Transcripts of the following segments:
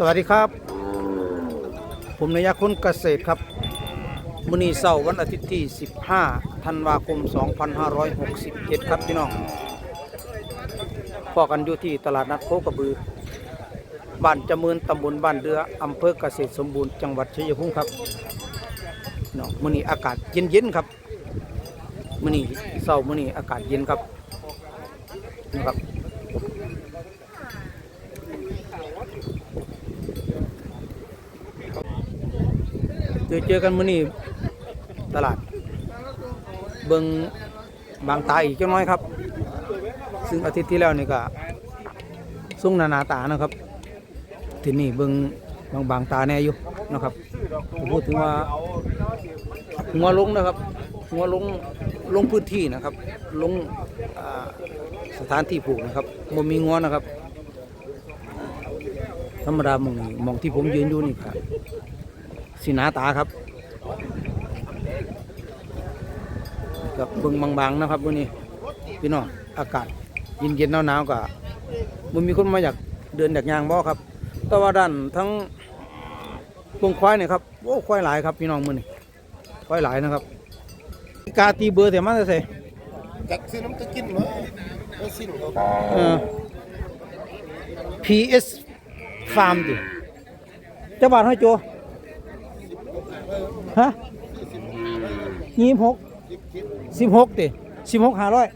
สวัสดีครับ ผมนายคุณเกษตรครับมื้อนี้เสาร์วันอาทิตย์ที่ 15 ธันวาคม 2567 ครับพี่น้องพอกันอยู่ที่ตลาดนัดโคกระบือ บ้านจำเมืนตำบลบ้านเดืออำเภอเกษตรสมบูรณ์ จังหวัดชัยภูมิครับน้องมื้อนี้อากาศเย็นๆครับมื้อนี้เสาร์มื้อนี้อากาศเย็นครับนะครับ เจอเจอกันมื้อนี้ตลาด เบิงบางตาอีกเจังน้อยครับ ซึ่งอาทิตย์ที่แล้วนี่ก็สุ่งนานาตานะครับ ที่นี่เบิงบางบางตาแน่อยู่นะครับพูดถึงว่าหัวลงนะครับหัวลงลงพื้นที่นะครับ ลงสถานที่ผูกนะครับมันมีงัวนะครับ ธรรมดามองมองที่ผมยืนอยู่นี่ครับ สีหนาตาครับกับเบิ่งบางๆนะครับวันนี้พี่น้องอากาศเย็นๆหนาวๆก็มันมีคนมาอยากเดินอยากยางบ่ครับ แต่ว่าด้านทั้งพวงควายเนี่ยครับโอ้ควายหลายครับพี่น้องมือนี่ควายหลายนะครับ กาตีเบอร์แต่มาจะใส่จักซื้อน้ำตะกินมาไม่สิ้นเขาเอ่อ PS Farm ดิเจ้าบาทให้โจ ฮะยี่สิบหกสิบหกติสิบหกห้าร้อย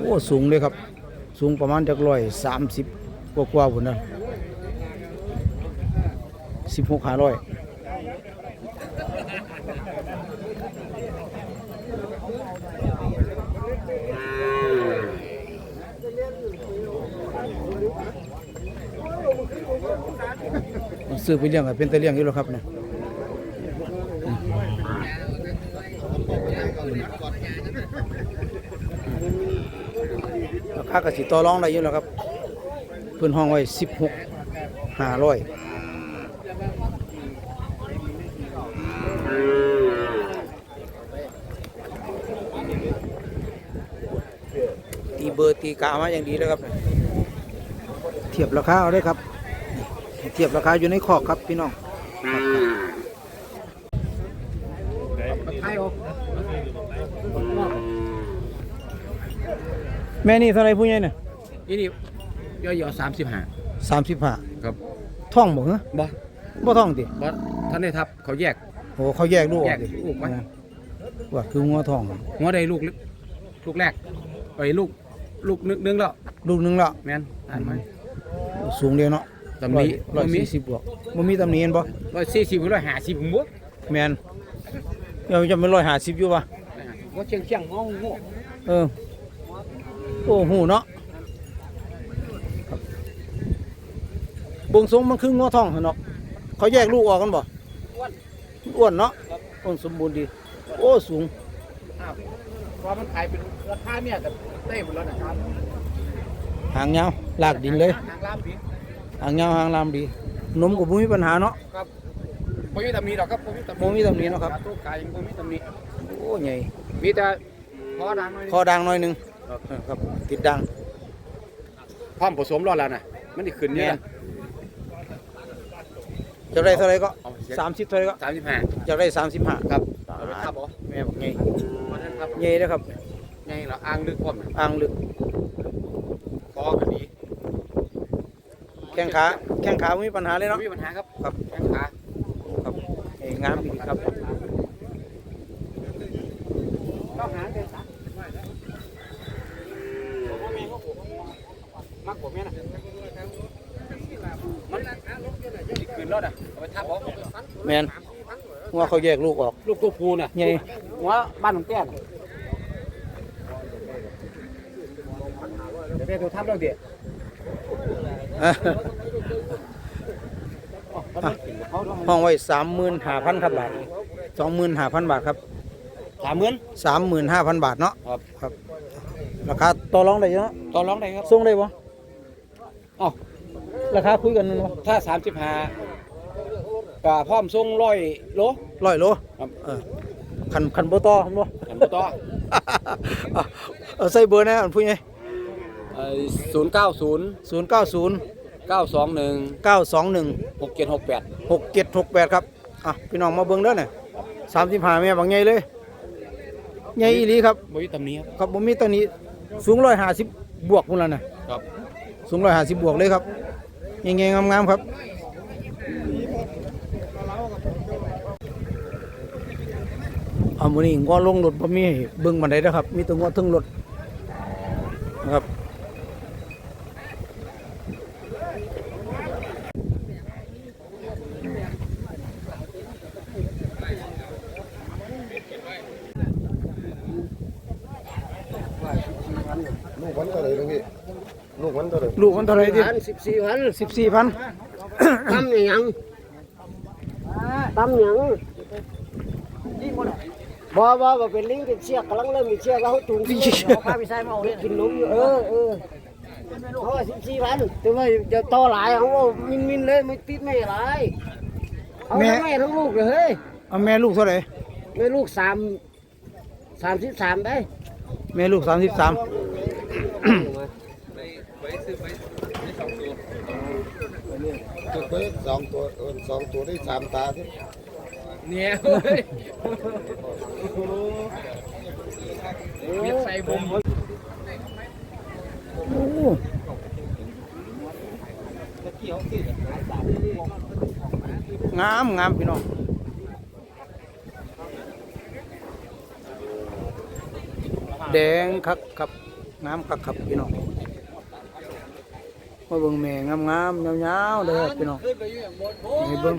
โอ้สูงเลยครับ สูงประมาณจากร้อยสามสิบกว่ากว่าๆพุ่นนะสิบหกห้าร้อย ซื้อไปเลี้ยงก็เป็นแต่เลี้ยงอยู่แล้วครับเนี่ยราคากระสิต่อรองได้อยู่แล้วครับเพิ่นห้องไว้สิบหกห้าร้อยตีเบอร์ตีกามาอย่างดีแล้วครับ เทียบราคาเอาได้ครับ เทียบราคาอยู่ในคอกครับพี่น้องแม่นี่เท่าไรผู้ใหญ่เนี่ยนี่นี่ย่อยๆสามสิบห้าสามสิบห้าครับท่องบ่เหรอบ่บ่ท่องดิบ่ท่านได้ทับเขาแยกโอ้เขาแยกลูกอแยอกกดิลูกไว้ว่าคืองัวท่องหัวได้ลูกลึกลูกแรกไปลูก ลูกนึงนึงแล้วลูกหนึงแล้วแม่นอ่านไหมสูงเดียวเนาะ ตำหนิร้อยบ่มีสี่สิบบวกบ่มีตำหนิเห็นบ่ร้อยสี่สิบร้อยห้าสิบผมบ่แมนเดี๋ยวจะเป็นร้อยห้าสิบอยู่ปะว่าเชียงเชียงห้องหัวเออโอ้โหเนาะครับเบงทรงมันคืองัวท่องเหรอเนาะเขาแยกลูกออกกันบ่อ้วนเนาะอ้วนสมบูรณ์ดี โอ้สูงอ้าวพอมันขายเป็นราคาเนี่ยกับเต้หมดแล้วนะครับหางยาวลากดินเลยทางลามพี่ หางยาวหางลามดีนมก็บ่มีปัญหาเนาะครับบ่มีตำหนิดอกครับบ่มีตำหนิบ่มีตำหนิเนาะครับตัวกายยังบ่มีตำหนิโอ้ใหญ่มีแต่พอดังหน่อยคอดังหน่อยหนึงเออครับติดดังพร้อมผสมรอดแล้วนะมันสิขึ้นเนี่ยจะได้เท่าไหรก็เอาเสียสามสิบเท่าไหรก็สามสิบห้าจะได้สามสิบห้าครับเอาไปทับบ่แม่บอกใหญ่วันนั้นครับใหญ่เลยครับไงเหราอ้างลึกพร้อมน่ะอ่างลึกคอก็ดี แข้งขาแข้งขาไม่มีปัญหาเลยไม่เนาะมีปัญหาครับครับ แข้งขาครับเอ้ยงามดีครับต้องหาเดินสามมากกว่าแม่น่ะมันสิขึ้นรถอะเอาไปทับบ่แมนว่าเขาแยกลูกออก ลูกตัวผูน่ะใหญ่หัวบ้านของแก้น่ะเดี๋ยวไปตัวทับแล้วเดี๋ยว ห้องไว้สามหมื่นห้าพันครับบาทสองหมื่นห้าพันบาทครับสามหมื่นสามหมื่นห้าพันบาทเนาะครับครับราคาต่อรองได้เยอะต่อรองได้ครับส่งได้ปะอ๋อราคาคุยกันนึงวะถ้าสามสิบห้าก็พร้อมส่งร้อยโลร้อยโลครับเออคันคันโบต่อคันบ่กันบ่ต่อเอาใส่เบอร์นะอันพูดไง ศศูนย์เก้าศูนย์ศูนย์เก้าศูนย์เก้าสองหนึ่งเก้าสองหนึ่งหกเจ็ดหกแปดหกเจ็ดหกแปดครับอะพี่น้องมาเบิ่งเด้อเนี่ยสามสิบห้าแม่บางใหญ่เลยใหญ่อีหลีครับบริตำนี้ครับครับผมมีตัวนี้สูงร้อยห้าสิบบวกพุ่นแล้วนะครับสูงร้อยห้าสิบบวกเลยครับใหญ่ๆงามๆครับเอามื้อนี้งอลงรถบ่มีให้เบิ่งบันไดเด้อครับ มีแตัวงอทึ่งรถนะครับ ลูกวันเท่าไหร่ตรงนี้ ลูกวันเท่าไหร่ลูกมันเท่าไหร่ดิพันสิบสี่พันสิบสี่พันตั้มอย่างตั้มอย่างบ่บ่บ่เป็นลิงเป็นเชือกกำลังเริ่มมีเชือกแล้วเขาจูงเขาพาไปใส่เมาเนี่ยกินนมอยู่เออเออเขาว่าสิบสี่พันแต่ว่าจะต่อหลายเขาว่ามินมินเลยไม่ติดไม่หลายเอาทั้งแม่ทั้งลูกเลยเฮ้ยเอาแม่ลูกเท่าไหร่แม่ลูกสามสามสิบสามได้แม่ลูกสามสิบสาม ตัวเล็กสองตัวเออสองตัวได้สามตาที่เนี่ยเรียกใส่บมโอ้งามงามพี่น้องแดงคักครับงามคักครับพี่น้อง มาเบิ่งแม่งามงามๆยาวๆเด้อพี่น้องให้เบิ่ง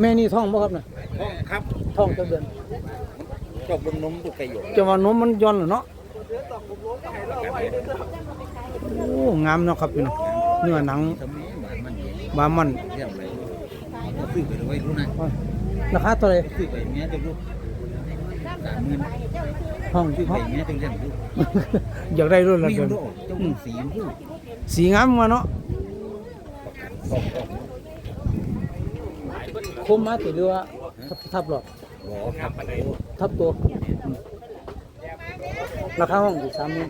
แม่นี่ท้องบ่ครับน่ะครับท้องจักเดือนจบบนนมตุกไก่หยกจะว่านมมันย้อนเหรอเนาะ โอ้งามเนาะครับพี่น้องเนื้อหนังทำนี้หมันมันบามันเรียบเลยซื้อไปไว้รู้นะราคาเท่าไหร่ซื้อไปเมียจะรู้สามหมื่นห้องซื้อไปห้องเมียจะเลี้ยงรู้อยากได้รุ่นละมีเดือนรู้เจ้าสีรู้สีงามมาเนาะคมมาติหรือว่าทับทับหลอดหอครับอะไรทับตัวอืม ราคาห้องอีกสามหมื่น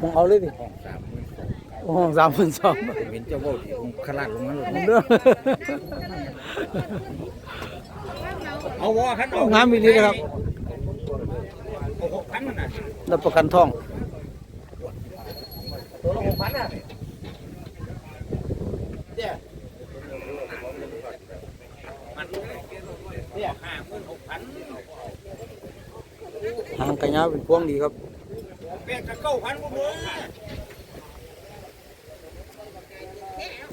มองเอาเลยดิห้องสามหมื่นสองห้องสามหมื่นสองเห็นเจ้าว่าที่องคลาดลงมาเลยเด้อเอาวอขันองามอีหลีนะครับหกพันนะรับประกันทองตัวละหกพันอะ เนี่ยห้าหมื่นหกพัน หาง กระยาเป็นพวงดีครับ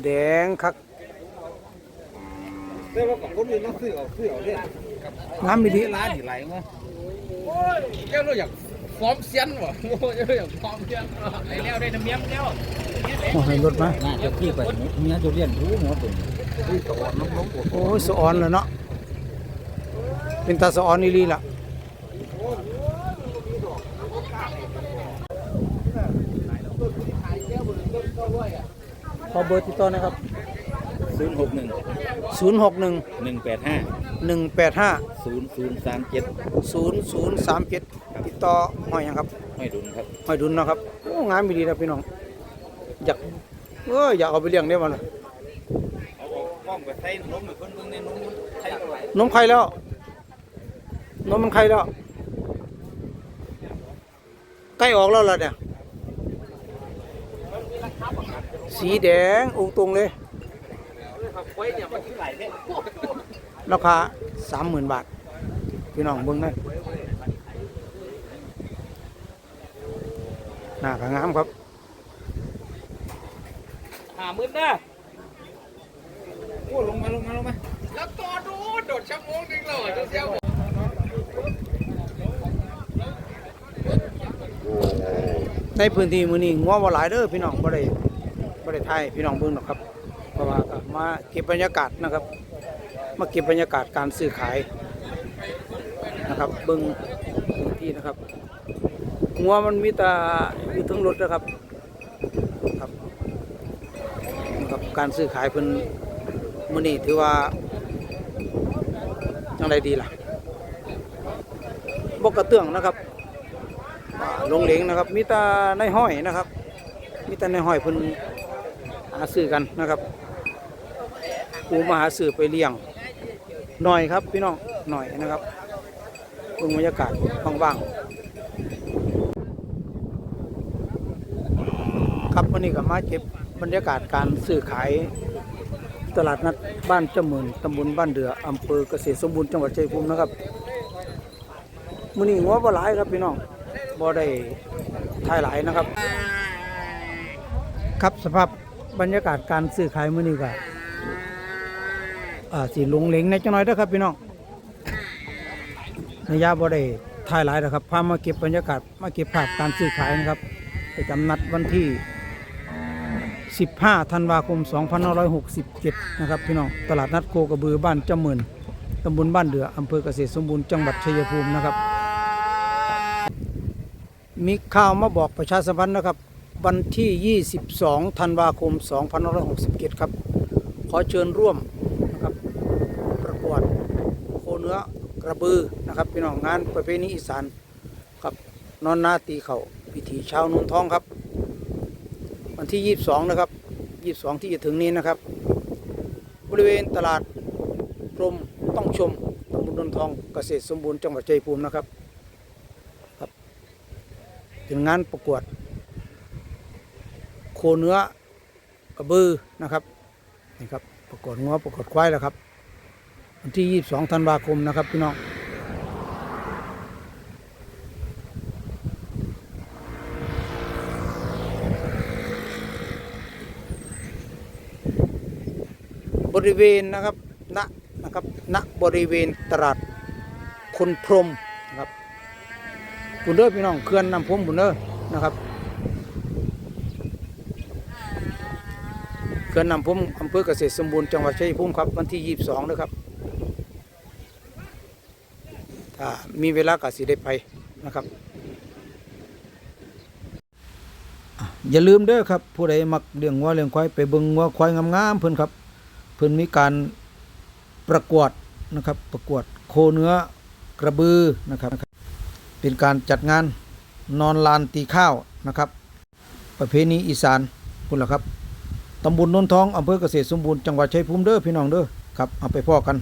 แดงคักแต่ว่ากับคนอื่นเราซื้อเอาซื้อเอาเนี่ยงามอีหลีร้านที่ไรมั้งโอ้ยแก้วเราอยากฟอร์มเซียนวะโอ้ยอยากฟอร์มเซียนไอ้แล้วได้น้ำเมียมแล้วโอ้ให้รถมาน่าจะขี้ไปเมียจะเรียนรู้หมดเลยโอ้ยสะออนเลยเนาะเป็นตาสะออนอีหลีล่ะ ขอเบอร์ติดต่อนะครับ ศูนย์หกหนึ่ง061 หนึ่งแปดห้า185 ศูนย์ศูนย์สามเจ็ด0037 ติดต่อหอยหยังครับไม่ดุนครับ หอยดุลเนาะครับโอ้งามอีหลีนะพี่น้อง อยากเอออยากเอาไปเลี้ยงได้บ่ล่ะเอากล้องไปใส่นมเหมือนคนเมืองในนมใส่อะไรนมไข่แล้วนมมันไข่แล้วใกล้ออกแล้วล่ะเนี่ย สีแดงองค์ตรงเลยไว้เนี่ยมันที่ไหลเนี่ยราคาสามหมื่นบาท พี่น้องเบิ้งนะหน้าขางามครับห้าหมื่นนะโอ้ลงมาลงมาลงมาแล้วต่อดูโดดชั่วโมงนึงเลยเจ้าในพื้นที่มือนี้งัวว่าหลายเด้อพี่น้องบ่ได้ บ่ได้ถ่ายพี่น้องเบิ่งหรอกครับเพราะว่ามาเก็บบรรยากาศนะครับ มาเก็บบรรยากาศการซื้อขายนะครับเบิ่งพื้นที่นะครับหัวมันมีต่อยู่ทั้งรถนะครับครับนะครับการซื้อขายเพิ่นมื้อนี้ถือว่าจังไดดีล่ะบ่กระเตื้องนะครับลงเหลงนะครับ มีต่ในห้อยนะครับ มีต่ในห้อยเพิ่นาซื้อกันนะครับกูมาหาซื้อไปเลี้ยงหน่อยครับพี่น้องหน่อยนะครับเพิ่งบรรยากาศว่างๆครับวันนี้ก็มาเก็บบรรยากาศการซื้อขายตลาดนัดบ้านเจ้าหมื่นตำบลบ้านเดืออำเภอเกษตรสมบูรณ์จังหวัดชัยภูมินะครับมื้อนี้งัวบ่หลายครับพี่น้องบ่ได้ถ่ายหลายนะครับ ครับสภาพ บรรยากาศการซื้อขายมื้อนี้ก็อ่าสิหลงเหลงในจังน้อยเด้อครับพี่น้องระยะบ่ได้ถ่ายหลายนะครับพามาเก็บบรรยากาศมาเก็บภาพการซื้อขายนะครับประจำนัดวันที่ 15 ธันวาคม 2567 นะครับพี่น้องตลาดนัดโคกระบือบ้านเจ้าหมื่นตำบลบ้านเดืออำเภอเกษตรสมบูรณ์จังหวัดชัยภูมินะครับ มีข่าวมาบอกประชาสัมพันธ์นะครับ วันที่ 22 ธันวาคม 2567 ครับ ขอเชิญร่วมนะครับประกวดโคเนื้อกระบือนะครับพี่น้องงานประเพณีอีสานครับนอนนาตีเขาพิธีชาวนุนท้องครับ วันที่ 22 นะครับ 22 ที่จะถึงนี้นะครับ บริเวณตลาดกรมต้องชมตำบลนนทองเกษตรสมบูรณ์จังหวัดชัยภูมินะครับครับเป็นงานประกวด โคเนื้อกระบือนะครับนี่ครับประกวดงัวประกวดควายแล้วครับ วันที่ 22ธันวาคมนะครับพี่น้องบริเวณนะครับณนะครับณบริเวณตลาดคนพรมนะครับบุญเด้อพี่น้องเขื่อนนำพรมบุญเด้อนะครับ เขื่อนน้ำพรมอำเภอเกษตรสมบูรณ์จังหวัดชัยภูมิครับวันที่22นะครับถ้ามีเวลากสิได้ไปนะครับอะอย่าลืมเด้อครับ ผู้ใดมักเลี้ยงวัวเลี้ยงควายไปเบิ่งวัวควายงามๆเพิ่นครับ เพิ่นมีการประกวดนะครับ ประกวดโคเนื้อกระบือนะครับ เป็นการจัดงานนอนลานตีข้าวนะครับ ประเพณีอีสานคุณล่ะครับ ตำบลนนทองอำเภอเกษตรสมบูรณ์จังหวัดชัยภูมิเด้อพี่น้องเด้อครับเอาไปพ่อกัน